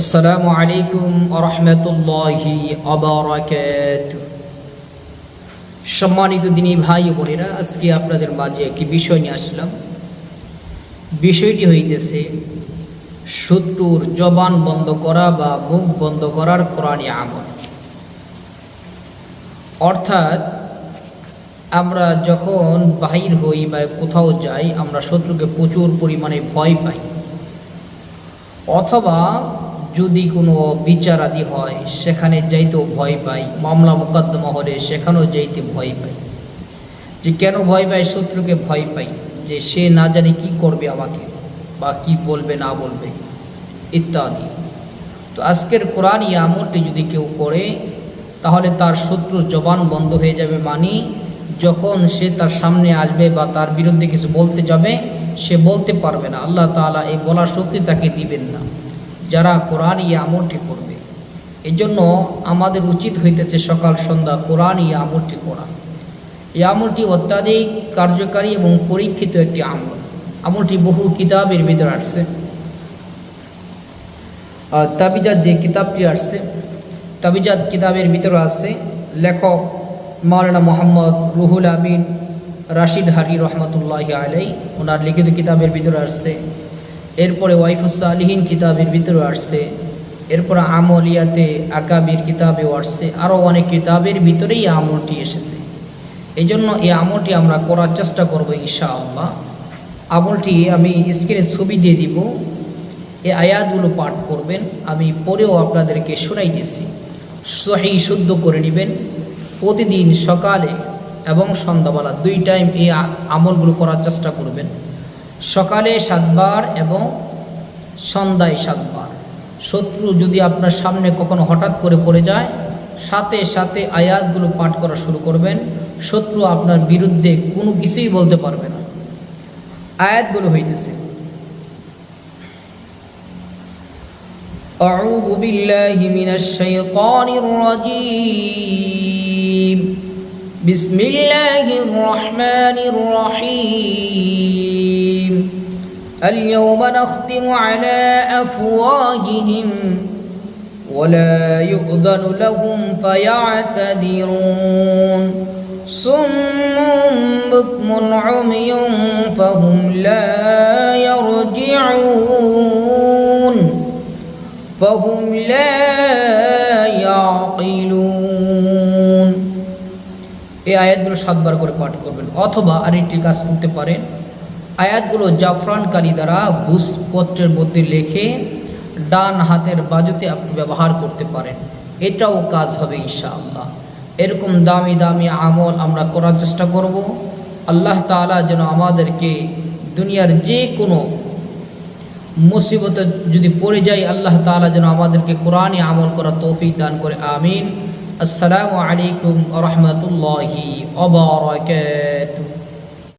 আসসালামু আলাইকুম রহমতুল্লাহি অবরাকাত সম্মানিত দিনী ভাই বোনেরা, আজকে আপনাদের মাঝে একটি বিষয় নিয়ে আসলাম। বিষয়টি হইতেছে, শত্রুর জবান বন্ধ করা বা মুখ বন্ধ করার কোরআনী আমল। অর্থাৎ, আমরা যখন বাহির হই বা কোথাও যাই, আমরা শত্রুকে প্রচুর পরিমাণে ভয় পাই। অথবা যদি কোনো বিচার আদি হয়, সেখানে যাইতেও ভয় পাই। মামলা মোকদ্দমা হলে সেখানেও যাইতে ভয় পাই। যে কেন ভয় পাই শত্রুকে ভয় পাই, যে সে না জানে কি করবে আমাকে বা কি বলবে, না বলবে, ইত্যাদি। তো আজকের কোরআন এই আমলটি যদি কেউ করে, তাহলে তার শত্রুর জবান বন্ধ হয়ে যাবে মানি, যখন সে তার সামনে আসবে বা তার বিরুদ্ধে কিছু বলতে যাবে, সে বলতে পারবে না। আল্লাহ তাআলা এই বলার শক্তি তাকে দিবেন না। যারা কোরআন ইয়ে আমলটি করবে। এজন্য আমাদের উচিত হইতেছে সকাল, সন্ধ্যা কোরআন ইয়ে আমলটি করা। এই আমলটি অত্যাধিক কার্যকারী এবং পরীক্ষিত একটি আমল। আমলটি বহু কিতাবের ভিতরে আসছে। তাবিজাত যে কিতাবটি আসছে, তাবিজাত কিতাবের ভিতরে আছে লেখক মাওলানা মোহাম্মদ রুহুল আমিন রাশিদ হারি রহমতুল্লাহ আলাই ওনার লিখিত কিতাবের ভিতরে আসছে এরপরে ওয়াইফুসা আলিহীন কিতাবের ভিতরে আসছে। এরপরে আমলিয়াতে আকাবির কিতাবেও আসছে। আরও অনেক কিতাবের ভিতরেই আমলটি এসেছে। এই জন্য এই আমলটি আমরা করার চেষ্টা করব ইনশাআল্লাহ। আমলটি আমি স্ক্রিনে ছবি দিয়ে দিব। এই আয়াতগুলো পাঠ করবেন। আমি পরেও আপনাদেরকে শোনাইতেছি সহি শুদ্ধ করে নেবেন। প্রতিদিন সকালে এবং সন্ধ্যাবেলা দুই টাইম এই আমলগুলো করার চেষ্টা করবেন। সকালে সাতবার এবং সন্ধ্যায় সাতবার শত্রু যদি আপনার সামনে কখনো হঠাৎ করে পড়ে যায় সাথে সাথে আয়াতগুলো পাঠ করা শুরু করবেন শত্রু আপনার বিরুদ্ধে কোনো কিছুই বলতে পারবে না আয়াতগুলো হইতেছে أعوذ بالله من الشيطان الرجيم بسم الله الرحمن الرحيم اليوم نختم على أفواههم ولا يؤذن لهم فيعتذرون صم بكم عمي فهم لا يرجعون فهم لا يعقلون এই আয়াতগুলো সাতবার করে পাঠ করবেন অথবা আরেকটি কাজ করতে পারেন আয়াতগুলো জাফরানকারী দ্বারা ভূসপত্রের মধ্যে লিখে ডান হাতের বাজুতে আপনি ব্যবহার করতে পারেন। এটাও কাজ হবে ইনশাআল্লাহ। এরকম দামি দামি আমল আমরা করার চেষ্টা করব। আল্লাহ তাআলা যেন আমাদেরকে দুনিয়ার যে কোনো মুসিবতে যদি পড়ে যাই আল্লাহ তাআলা যেন আমাদেরকে কোরআনে আমল করার তৌফিক দান করে। আমিন। আসসালামু আলাইকুম রহমতুল্লাহি অবরাকাতুহু